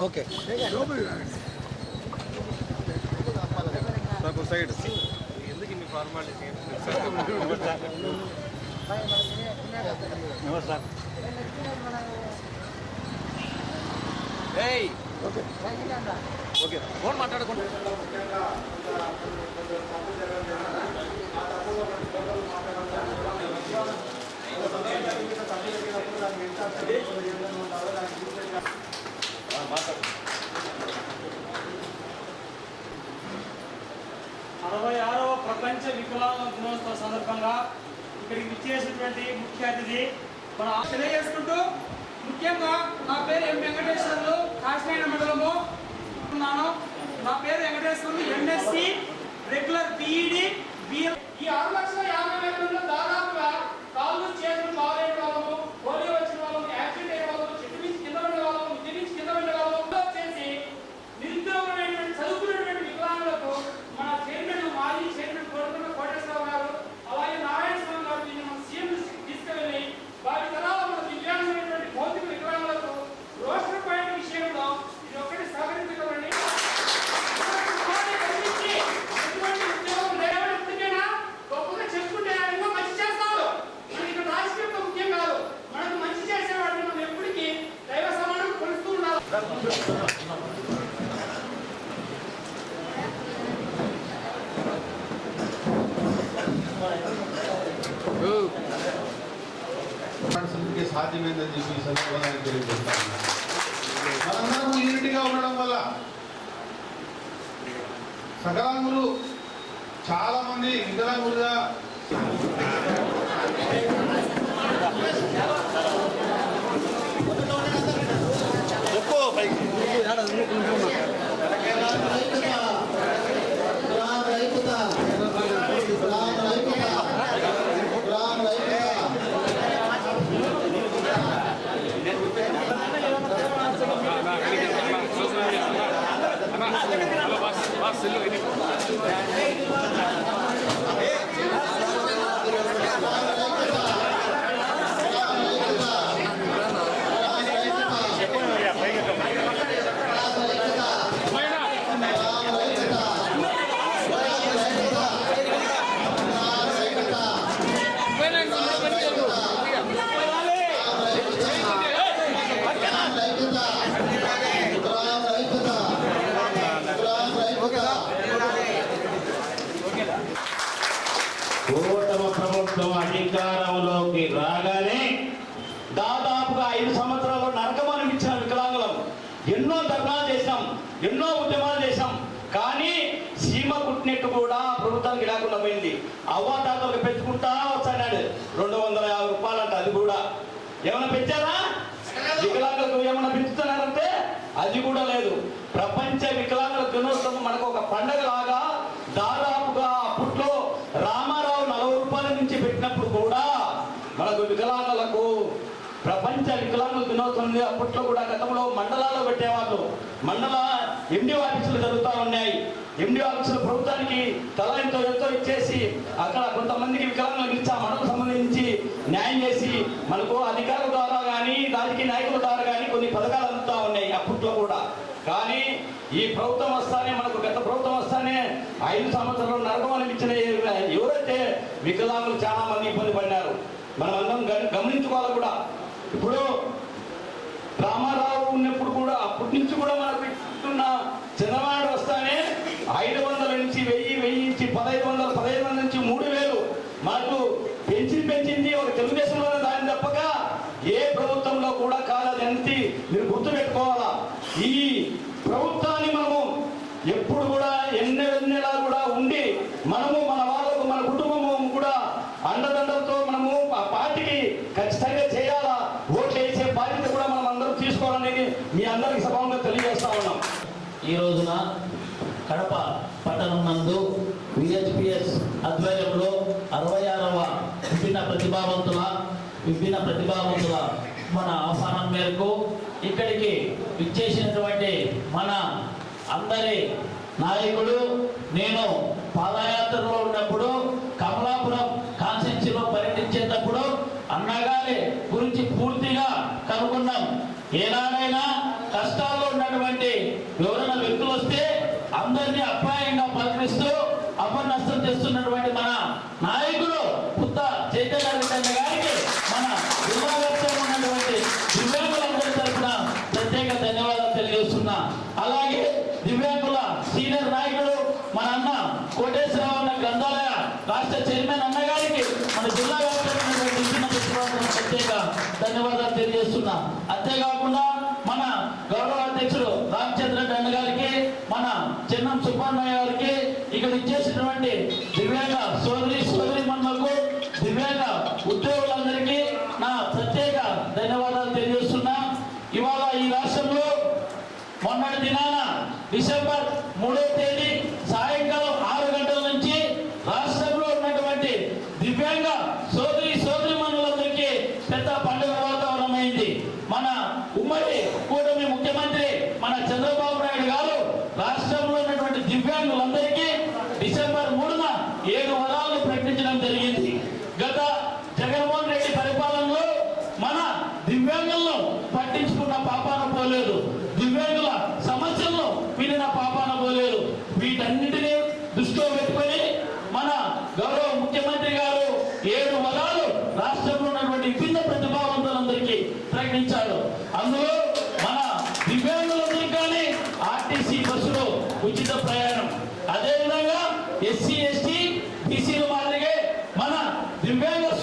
Okay. Side. ఎందుకు ఇన్ని formality ఏయ్! ఓకే. ఫోన్ మాట్లాడకుండా అరవై ఆరవ ప్రపంచ దినోత్సవ సందర్భంగా ఇక్కడికి విచ్చేసినటువంటి ముఖ్య అతిథి మన తెలియజేసుకుంటూ ముఖ్యంగా నా పేరు ఎం వెంకటేశ్వర్లు కాశీనాయన మండలము. ఉన్నాను. నా పేరు Venkateswarlu MSc regular BEd BL ఈ ఆరు లక్షల సాధ్యమైందని చెప్పి ఈ సందర్భంగా నేను తెలియజేస్తాను. మనందరం యూనిటీగా ఉండడం వల్ల సకలాంగులు చాలా మంది వికలాంగులుగా కూటమ ప్రభుత్వం అధికారంలోకి రాగానే దాదాపుగా ఐదు సంవత్సరాలు నరకం అనిపించిన వికలాంగులం. ఎన్నో ధర్నాలు చేశాం ఎన్నో ఉద్యమాలు చేశాం. కానీ సీమ పుట్టినట్టు కూడా ప్రభుత్వానికి లేకుండా పోయింది. అవ్వాతాతలకు పెంచుకుంటా వచ్చాడు రెండు వందల యాభై రూపాయలంట అది కూడా. ఏమైనా పెంచారా? వికలాంగులకు ఏమైనా పెంచుతున్నారంటే అది కూడా లేదు. ప్రపంచ వికలాంగుల దినోత్సవం మనకు ఒక పండగ లాగా దాదాపుగా అప్పట్లో రామారావు నలభై రూపాయల నుంచి పెట్టినప్పుడు కూడా మనకు వికలాంగులకు ప్రపంచ వికలాంగుల దినోత్సవం అప్పట్లో కూడా గతంలో మండలాల్లో పెట్టేవాళ్ళు. మండల ఎండి ఆఫీసులు జరుగుతూ ఉన్నాయి. ఎండి ఆఫీసులు ప్రభుత్వానికి తల ఎంతో ఎంతో ఇచ్చేసి అక్కడ కొంతమందికి వికలాంగులకు ఇచ్చి. ఆ మండలకు సంబంధించి న్యాయం చేసి మనకు అధికారుల ద్వారా కానీ రాజకీయ నాయకుల ద్వారా కానీ కొన్ని పథకాలు అందుతూ ఉన్నాయి అప్పట్లో కూడా. కానీ ఈ ప్రభుత్వం వస్తానే మనకు గత ప్రభుత్వం వస్తానే ఐదు సంవత్సరాలు నరకం అనిపించిన ఎవరైతే వికలాంగులు చాలా మంది ఇబ్బంది పడినారు మనం అందరం గమనించుకోవాలి కూడా. ఇప్పుడు రామారావు ఉన్నప్పుడు కూడా అప్పటి నుంచి కూడా మనకు ఇస్తున్న చంద్రబాబు వస్తానే ఐదు వందల నుంచి వెయ్యి వెయ్యి నుంచి పదహైదు వందల పదహైదు వందల నుంచి మూడు వేలు. మనకు పెంచి పెంచింది ఒక తెలుగుదేశంలోనే దాని తప్పక. ఏ ప్రభుత్వంలో కూడా కాలేదు ఎంత మీరు గుర్తుపెట్టుకోవాలా? ఈ ప్రభుత్వాన్ని మనము ఎప్పుడు కూడా ఎన్నెన్నెలా కూడా ఉండి మనము మన వాళ్ళకు మన కుటుంబము కూడా అండదండలతో మనము ఆ పార్టీకి ఖచ్చితంగా అందరికి సభంగా తెలియజేస్తా ఉన్నాం. ఈ రోజున కడప పట్టణం నందు విహెచ్పిఎస్ ఆధ్వర్యంలో అరవై ఆరవ విభిన్న ప్రతిభావంతుల విభిన్న ప్రతిభావంతుల మన ఆహ్వానం మేరకు ఇక్కడికి విచ్చేసినటువంటి మన అందరి నాయకుడు నేను పాదయాత్రలో ఉన్నప్పుడు కమలాపురం కాన్స్టిట్యూన్సీలో పర్యటించేటప్పుడు అన్నగారి గురించి పూర్తిగా కనుక్కున్నాం ఏనాడైనా కష్టాల్లో ఉన్నటువంటి ఎవరైనా వ్యక్తులు వస్తే అందరినీ అప్రాయంగా పలకరిస్తూ అపనష్టం చేస్తున్నటువంటి మన నాయకుడు పుత్త చైతన్య గారికి మన జిల్లా ఉన్నటువంటి దివ్యాంగులందరి తరఫున ప్రత్యేక ధన్యవాదాలు తెలియజేస్తున్నా. అలాగే దివ్యాంగుల సీనియర్ నాయకుడు మన అన్న కోటేశ్వరరావు అన్న గ్రంథాలయ రాష్ట్ర చైర్మన్ అన్న గారికి మన జిల్లా వ్యాప్తంగా ప్రత్యేక ధన్యవాదాలు తెలియజేస్తున్నా. అంతేగా ధన్యవాదాలు తెలియజేస్తున్నా. ఇవాళ ఈ రాష్ట్రంలో మొన్నటి దినాన డిసెంబర్ మూడో తేదీ Impendo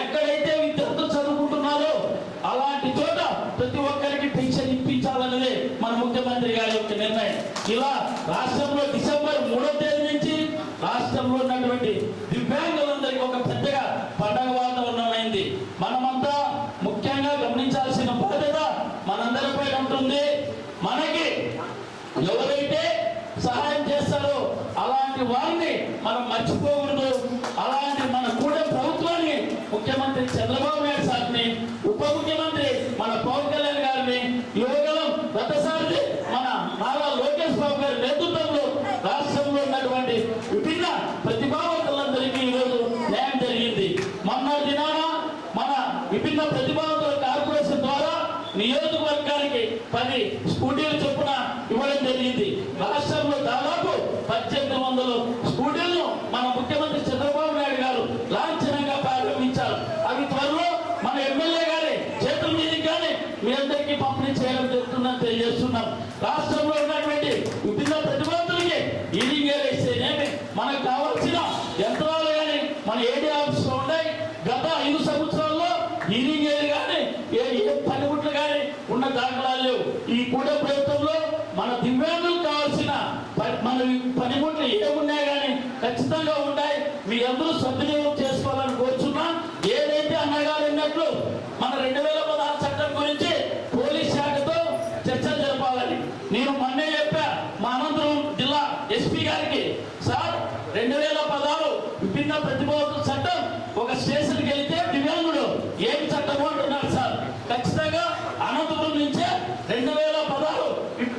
ఎక్కడైతే విద్యార్థులు చదువుకుంటున్నారో అలాంటి చోట ప్రతి ఒక్కరికి పెన్షన్ ఇప్పించాలన్నదే మన ముఖ్యమంత్రి గారి యొక్క నిర్ణయం. ఇలా రాష్ట్రంలో డిసెంబర్ మూడో తేదీ నుంచి రాష్ట్రంలో ఉన్నటువంటి దివ్యాంగులందరికీ ఒక పెద్దగా పండగ వాతావరణమైంది మనమంతా ముఖ్యంగా గమనించాల్సిన బాధ్యత మనందరిపై ఉంటుంది. మనకి ఎవరైతే సహాయం చేస్తారో అలాంటి వారిని మనం మర్చిపోకూడదు అలాంటి మన కూడా ప్రభుత్వాన్ని ముఖ్యమంత్రి చంద్రబాబు నాయుడు సార్ని ఉప ముఖ్యమంత్రి మన పవన్ కళ్యాణ్ గారిని యువగలం గతసారి మన నారా లోకేష్ బాబు గారి నేతృత్వంలో రాష్ట్రంలో ఉన్నటువంటి విభిన్న ప్రతిభావంతులందరికీ ఈరోజు న్యాయం జరిగింది. మొన్న దినాన మన విభిన్న ప్రతిభావంతుల కార్పొరేషన్ ద్వారా నియోజకవర్గానికి పది స్కూటీలు చొప్పున ఇవ్వడం జరిగింది. రాష్ట్రంలో దాదాపు పద్దెనిమిది వందల స్కూటీలను మన ముఖ్యమంత్రి చంద్రబాబు నాయుడు గారు లాంఛనంగా ప్రారంభించారు అవి త్వరలో మన ఎమ్మెల్యే గారి చేతుల మీదకి కానీ మీ అందరికీ పంపిణీ చేయడం జరుగుతుందని తెలియజేస్తున్నాం రాష్ట్రంలో ఉన్నటువంటి విభిన్న ప్రతిభావంతులకి ఈలింగ్ వేస్తేనేమి మనకు కావాల్సిన యంత్రాలు కానీ మన ఏడీ ఆఫీస్లో ఉన్నాయి. గత ఐదు సంవత్సరాల్లో ఈలింగ్ ఏది కానీ ఏ ఏ పనిముట్లు కానీ ఉన్న దాఖలాలు లేవు. ఈ కూడ ప్రభుత్వంలో మన దివ్యాంగులకు కావాల్సిన మన పనిముట్లు ఏమున్నాయి కానీ ఖచ్చితంగా ఉంటాయి మీ అందరూ సద్వినియోగం చేసుకోవాలని కోరుచున్నా ఏదైతే అన్నగారు అన్నట్లు మన రెండు వేల పదహారు చట్టం గురించి పోలీస్ శాఖతో చర్చలు జరపాలని నేను మొన్నే చెప్పా మా అనంతరం జిల్లా ఎస్పీ గారికి సార్ రెండు వేల పదహారు విభిన్న ప్రతిభావంతుల చట్టం ఒక స్టేషన్కి వెళ్తే దివ్యాంగుడు ఏం చట్టం అంటున్నారు సార్ ఖచ్చితంగా అనంతపురం నుంచే రెండు వేల పదహారు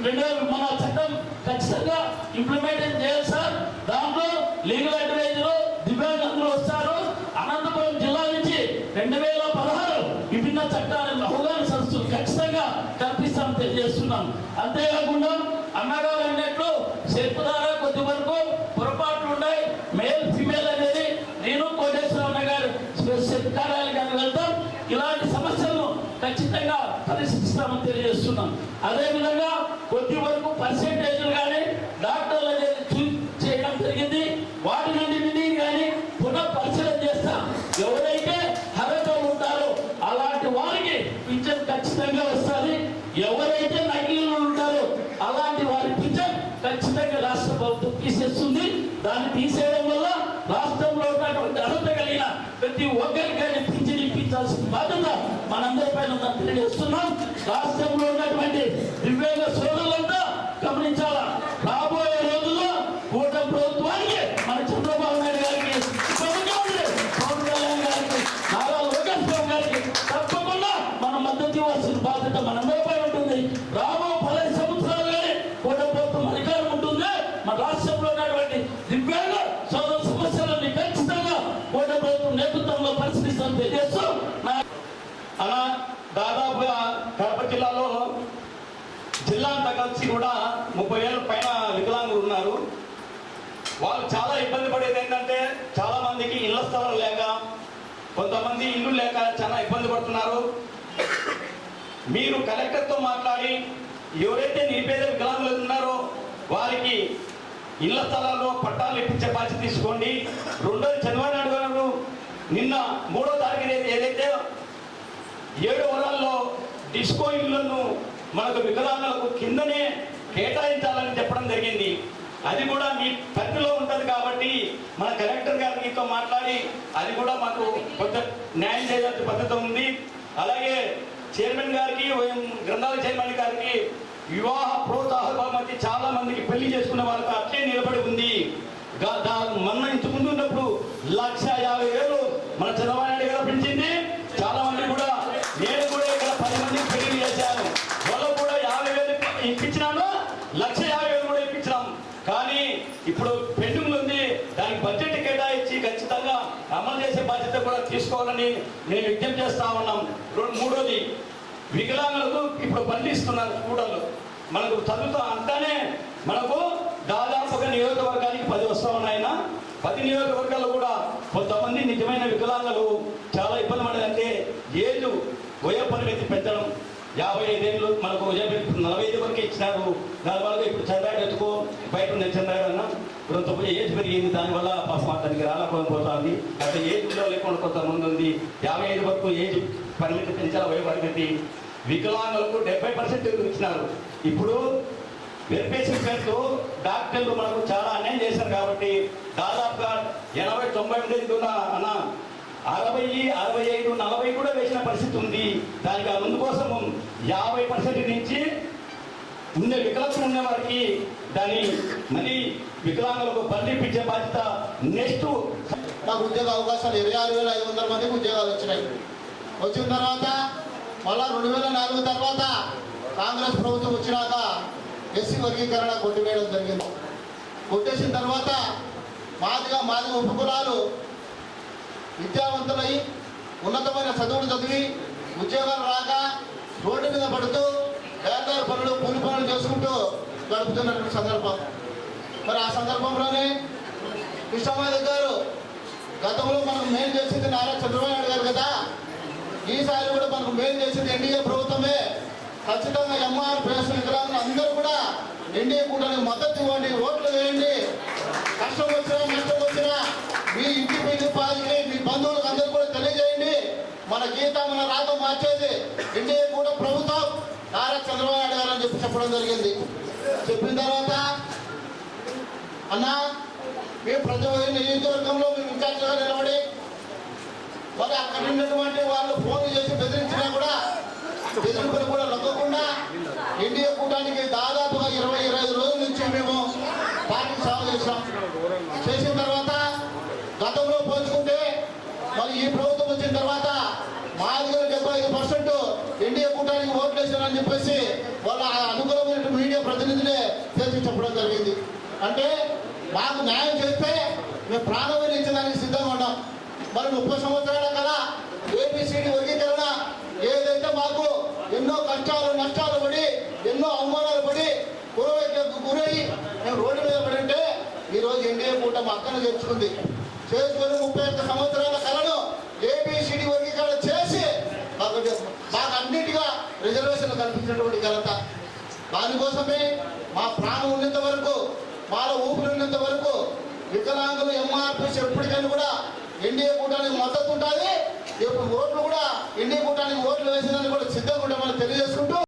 రెండు వేల మన చట్టం ఖచ్చితంగా ఇంప్లిమెంటేషన్ చేయాలి సార్. దాంట్లో లీగల్ అడ్వైజర్ దివ్యాంగులు వస్తారు. అనంతపురం జిల్లా నుంచి రెండు వేల పదహారు విభిన్న చట్టాలను అవగాహన సంస్థలు ఖచ్చితంగా కల్పిస్తామని తెలియజేస్తున్నాం. అంతేకాకుండా అన్నగారు అన్నట్లు సెల్ఫ్ ద్వారా కొద్ది వరకు పొరపాట్లు ఉన్నాయి. మేల్ ఫిమేల్ అనేది నేను కోటేశ్వర అన్న గారు కార్యాలయానికి వెళ్తాం. ఇలాంటి సమస్యలను ఖచ్చితంగా పరిశీలిస్తామని తెలియజేస్తున్నాం. అదేవిధంగా కొద్ది వరకు పర్సెంటేజ్లు కానీ డాక్టర్లు అనేది చూ- చేయడం జరిగింది వాటిని కానీ పునః పరిశీలన చేస్తాం ఎవరైతే అర్హతలు ఉంటారో అలాంటి వారికి పింఛన్ ఖచ్చితంగా వస్తుంది ఎవరైతే నకిలీలు ఉంటారో అలాంటి వారి పింఛన్ ఖచ్చితంగా రాష్ట్ర ప్రభుత్వం తీసేస్తుంది దాన్ని తీసేయడం వల్ల రాష్ట్రంలో ఉన్నటువంటి అర్హత కలిగిన ప్రతి ఒక్కరికి అనిపించి పింఛన్ ఇప్పించాల్సిన బాధ్యత మనందరి పైన తెలియజేస్తున్నాం. రాష్ట్రంలో ఉన్నటువంటి దివ్యాంగ సోదరులంతా గమనించాలా రాబోయే రోజుల్లో కూటమి ప్రభుత్వానికి మన చంద్రబాబు నాయుడు గారికి ముఖ్యమంత్రి పవన్ కళ్యాణ్ గారికి నారా లోకేష్ బాబు గారికి తప్పకుండా మన మద్దతు ఇవ్వాల్సిన బాధ్యత మనందరిపై ఉంటుంది రాబో పదహైదు సంవత్సరాలు కానీ కూటమి ప్రభుత్వం అధికారం ఉంటుంది మన రాష్ట్రంలో ఉన్నటువంటి దివ్యాంగ సోదర సమస్యలని ఖచ్చితంగా కూటమి ప్రభుత్వం నేతృత్వంలో పరిశీలిస్తామని తెలియజేస్తూ నా అలా దాదాపుగా కడప జిల్లాలో జిల్లా అంతా కలిసి కూడా ముప్పై ఏళ్ళ పైన వికలాంగులు ఉన్నారు. వాళ్ళు చాలా ఇబ్బంది పడేది ఏంటంటే చాలా మందికి ఇళ్ళ స్థలం లేక కొంతమంది ఇల్లు లేక చాలా ఇబ్బంది పడుతున్నారు. మీరు కలెక్టర్తో మాట్లాడి ఎవరైతే నిరుపేద వికలాంగులు ఉన్నారో వారికి ఇళ్ళ స్థలాల్లో పట్టాలు ఇప్పించే బాధ్యత తీసుకోండి. రెండోది చంద్రబాబు నాయుడు గారు నిన్న మూడో తారీఖు ఏదైతే- ఏదైతే ఏడు వరాల్లో డిస్కో ఇళ్ళను మనకు వికలాంగులకు కిందనే కేటాయించాలని చెప్పడం జరిగింది. అది కూడా మీ పరిధిలో ఉంటుంది కాబట్టి మన కలెక్టర్ గారితో మాట్లాడి అది కూడా మాకు కొంత న్యాయం చేయాల్సిన పద్ధతి ఉంది. అలాగే చైర్మన్ గారికి గ్రంథాల చైర్మన్ గారికి వివాహ ప్రోత్సాహ బహుమతి చాలా మందికి పెళ్ళి చేసుకున్న వాళ్ళకి అట్లే నిలబడి ఉంది. గా- దా- ఇంతకు ముందు ఉన్నప్పుడు లక్ష యాభై వేలు మన చంద్రబాబు నాయుడు గారు పెంచింది చాలా తీసుకోవాలని నేను విజ్ఞప్తి చేస్తా ఉన్నాం. రెండు మూడోది వికలాంగులకు ఇప్పుడు బండి ఇస్తున్నారు స్కూటర్లు. మనకు చదువుతా అంతానే మనకు దాదాపుగా నియోజకవర్గానికి పది వస్తా ఉన్నాయన పది నియోజకవర్గాల్లో కూడా కొంతమంది నిజమైన వికలాంగులు చాలా ఇబ్బంది పడేదంటే ఏజ్ వయ పరిమితి పెంచడం. యాభై ఐదేళ్ళు మనకు వయో నలభై ఐదు వరకు ఇచ్చినారు. దానివల్ల ఇప్పుడు చంద్రాయుడు ఎత్తుకో బయట ఉంది అన్న. కొంత ఏజ్ పెరిగింది దానివల్ల దానికి అతనికి రాలేకపోతుంది అంటే ఏజ్లో లేకుండా కొంతమంది ఉంది. యాభై ఐదు వరకు ఏజ్ పరిమితి పెంచాలి వయో పరిమితి. వికలాంగులకు డెబ్బై పర్సెంట్ ఇచ్చినారు? ఇప్పుడు వెరిఫికేషన్ పేరుతో డాక్టర్లు మనకు చాలా అన్యాయం చేశారు కాబట్టి దాదాపుగా ఎనభై తొంభై మంది ఉన్న అన్న అరవై అరవై ఐదు నలభై కూడా వేసిన పరిస్థితి ఉంది. దానికి అందుకోసం యాభై పర్సెంట్ నుంచి ఉండే వికలాంగులు ఉన్న వారికి దాన్ని మళ్ళీ వికలాంగులకు పండిపించే బాధ్యత నెక్స్ట్ మాకు ఉద్యోగ అవకాశాలు ఇరవై ఆరు వేల ఐదు వందల మందికి ఉద్యోగాలు వచ్చినాయి. వచ్చిన తర్వాత మళ్ళా రెండు వేల నాలుగు తర్వాత కాంగ్రెస్ ప్రభుత్వం వచ్చినాక ఎస్సీ వర్గీకరణ కొట్టివేయడం జరిగింది. కొట్టేసిన తర్వాత మాదిగా మాదిగా ఉపకులాలు విద్యావంతులై ఉన్నతమైన చదువులు చదివి ఉద్యోగాలు రాక రోడ్డు మీద పడుతూ పేదదారు పనులు కూలి పనులు చేసుకుంటూ గడుపుతున్నటువంటి సందర్భం. మరి ఆ సందర్భంలోనే కృష్ణమాధవ్ గారు గతంలో మనకు మేలు చేసింది నారా చంద్రబాబు నాయుడు గారు కదా. ఈసారి కూడా మనకు మేలు చేసింది ఎన్డీఏ ప్రభుత్వమే. ఖచ్చితంగా ఎంఆర్ ప్రేస్ వికలాంగులు అందరూ కూడా ఎన్డీఏ కూడా మద్దతు ఇవ్వండి ఓట్లు వేయండి. కష్టం వచ్చినా నష్టం వచ్చినా మీ ఇంటి మీద పాదికి మీ బంధువులకు అందరూ కూడా తెలియజేయండి. మన గీత మన రాత మార్చేది ఎన్డీఏ కూడా ప్రభుత్వం. నారా చంద్రబాబు నాయుడు గారు అని చెప్పి చెప్పడం జరిగింది. చెప్పిన తర్వాత అన్నా మేము ప్రతి నియోజకవర్గంలో మేము ఇన్ఛార్జ్గా నిలబడి మరి అక్కడ ఉన్నటువంటి వాళ్ళు ఫోన్ చేసి బెదిరించినా కూడా బెదిరింపులు కూడా లొక్కకుండా ఎన్డీఏ కూటానికి దాదాపుగా ఇరవై ఇరవై ఐదు రోజుల నుంచి మేము పార్టీ సేవ చేసాం చేసిన తర్వాత గతంలో పోల్చుకుంటే మరి ఈ ప్రభుత్వం వచ్చిన తర్వాత మా దగ్గర డెబ్బై ఐదు పర్సెంట్ ఎన్డీఏ కూటానికి ఓట్లు వేసారని చెప్పేసి వాళ్ళ అనుకూలమైన మీడియా ప్రతినిధులే చేసి చెప్పడం జరిగింది. అంటే మాకు న్యాయం చేస్తే మేము ప్రాణం ఇచ్చడానికి సిద్ధంగా ఉన్నాం. మరి ముప్పై సంవత్సరాల కదా ఏబిసిడి వర్గీకరణ ఏదైతే మాకు ఎన్నో కష్టాలు నష్టాలు పడి ఎన్నో అవమానాలు పడి గురవైకి గురై మేము రోడ్డు మీద పడింటే ఈరోజు ఎన్డీఏ కూటమి అక్కను చేర్చుకుంది. చేసుకొని ముప్పై ఒక్క సంవత్సరాల కళను ఏబిసిడి వర్గీకరణ చేసి మాకు మాకు అన్నిటిగా రిజర్వేషన్ కల్పించినటువంటి ఘనత. దానికోసమే మా ప్రాణం ఉన్నంత వరకు వాళ్ళ ఊపిరి ఉన్నంత వరకు వికలాంగులు ఎంఆర్పిస్ ఎప్పటికైనా కూడా ఎన్డీఏ కూటానికి మద్దతు ఉంటుంది. ఇప్పుడు ఓట్లు కూడా ఎన్డీఏ కూటానికి ఓట్లు వేసేదానికి కూడా సిద్ధంగా ఉంటాం